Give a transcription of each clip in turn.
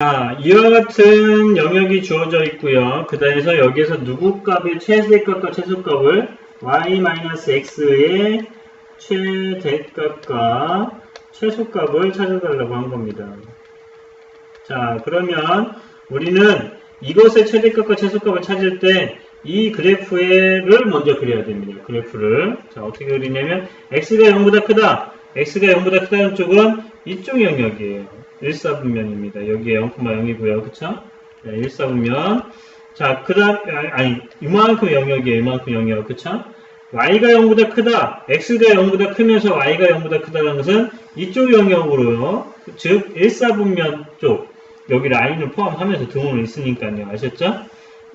자, 이와 같은 영역이 주어져 있고요. 그 다음에서 여기에서 누구 값의 최대값과 최소값을 y-x의 최대값과 최소값을 찾아달라고 한 겁니다. 자, 그러면 우리는 이것의 최대값과 최소값을 찾을 때 이 그래프를 먼저 그려야 됩니다. 그래프를. 자, 어떻게 그리냐면 x가 0보다 크다. x가 0보다 크다는 쪽은 이쪽 영역이에요. 1사분면입니다. 여기에 0,0이고요. 그쵸? 네, 1사분면. 자, 그 다음, 아니, 이만큼 영역이에요. 이만큼 영역. 그쵸? y가 0보다 크다. x가 0보다 크면서 y가 0보다 크다는 것은 이쪽 영역으로요. 즉, 1사분면 쪽. 여기 라인을 포함하면서 등호는 있으니까요. 아셨죠?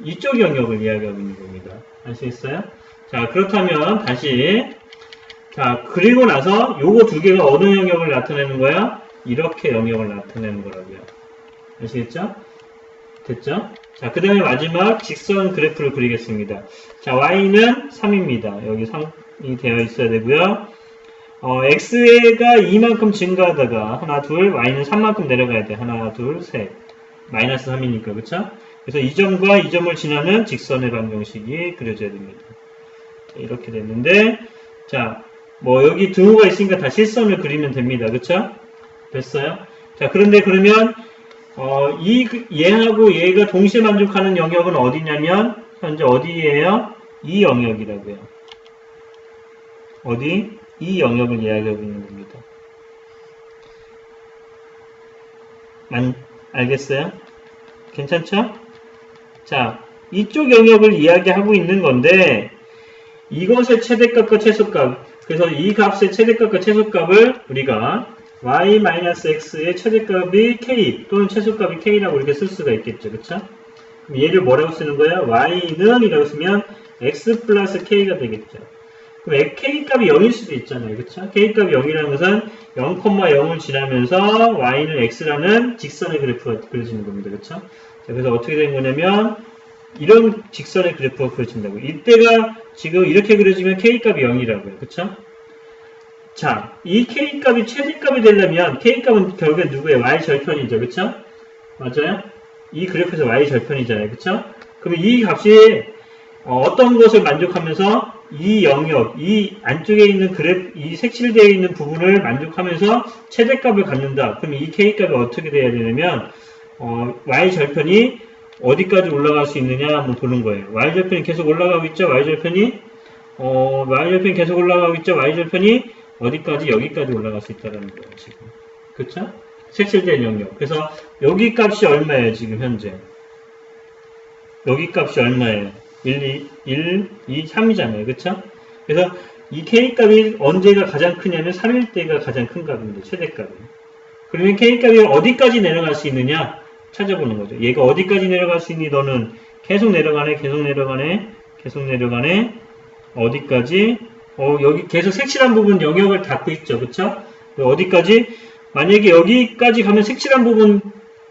이쪽 영역을 이야기하고 있는 겁니다. 아시겠어요? 자, 그렇다면 다시 자, 그리고 나서 요거 두 개가 어느 영역을 나타내는 거야? 이렇게 영역을 나타내는 거라고요. 아시겠죠? 됐죠? 자, 그 다음에 마지막 직선 그래프를 그리겠습니다. 자, y는 3입니다. 여기 3이 되어 있어야 되고요. 어, x가 2만큼 증가하다가 하나, 둘, y는 3만큼 내려가야 돼. 하나, 둘, 셋. 마이너스 3이니까, 그쵸? 그래서 이 점과 이 점을 지나는 직선의 방정식이 그려져야 됩니다. 이렇게 됐는데, 자, 뭐 여기 등호가 있으니까 다 실선을 그리면 됩니다. 그쵸? 됐어요? 자, 그런데 그러면 어, 이 얘하고 얘가 동시에 만족하는 영역은 어디냐면 현재 어디예요? 이 영역이라고요. 어디? 이 영역을 이야기하고 있는 겁니다. 만, 알겠어요? 괜찮죠? 자, 이쪽 영역을 이야기하고 있는 건데 이것의 최대값과 최소값 그래서 이 값의 최대값과 최소값을 우리가 y-x의 최대값이 k 또는 최소값이 k라고 이렇게 쓸 수가 있겠죠. 그쵸? 그럼 얘를 뭐라고 쓰는 거예요? y는 이라고 쓰면 x 플러스 k가 되겠죠. 그럼 k값이 0일 수도 있잖아요. 그쵸? k값이 0이라는 것은 0,0을 지나면서 y는 x라는 직선의 그래프가 그려지는 겁니다. 그쵸? 자, 그래서 어떻게 된 거냐면 이런 직선의 그래프가 그려진다고. 이때가 지금 이렇게 그려지면 k값이 0이라고요. 그쵸? 자, 이 k값이 최대값이 되려면 k값은 결국엔 누구예요? y 절편이죠. 그쵸? 맞아요? 이 그래프에서 y 절편이잖아요. 그쵸? 그럼 이 값이 어, 떤 것을 만족하면서 이 영역, 이 안쪽에 있는 그래프, 이 색칠되어 있는 부분을 만족하면서 최대값을 갖는다. 그럼 이 k값이 어떻게 돼야 되냐면 어, y 절편이 어디까지 올라갈 수 있느냐 한번 보는 거예요. y절편이 계속 올라가고 있죠. y절편이 어, y절편이 계속 올라가고 있죠. y절편이 어디까지 여기까지 올라갈 수 있다는 거예요. 지금. 그쵸? 색칠된 영역. 그래서 여기 값이 얼마예요? 지금 현재. 여기 값이 얼마예요? 1, 2, 1, 2, 3이잖아요. 그쵸? 그래서 이 K값이 언제가 가장 크냐면 3일 때가 가장 큰 값입니다. 최대값이. 그러면 K값이 어디까지 내려갈 수 있느냐? 찾아보는 거죠. 얘가 어디까지 내려갈 수 있니? 너는 계속 내려가네, 계속 내려가네, 계속 내려가네. 어디까지? 어, 여기 계속 색칠한 부분 영역을 닫고 있죠. 그쵸? 어디까지? 만약에 여기까지 가면 색칠한 부분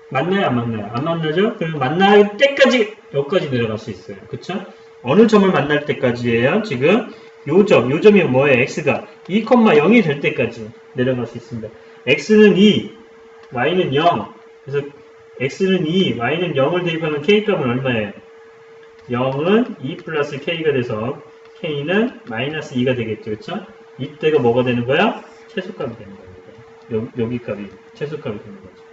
맞나요? 안 맞나요? 안 만나죠? 그러면 만날 때까지 여기까지 내려갈 수 있어요. 그쵸? 어느 점을 만날 때까지예요? 지금 요 점, 요 점이 뭐예요? x가 2,0이 될 때까지 내려갈 수 있습니다. x는 2, y는 0. 그래서 x는 2, y는 0을 대입하면 k값은 얼마예요? 0은 2 플러스 k가 돼서 k는 마이너스 2가 되겠죠. 그쵸? 이때가 뭐가 되는 거야? 최소값이 되는 겁니다. 여, 여기 값이 최소값이 되는 거죠.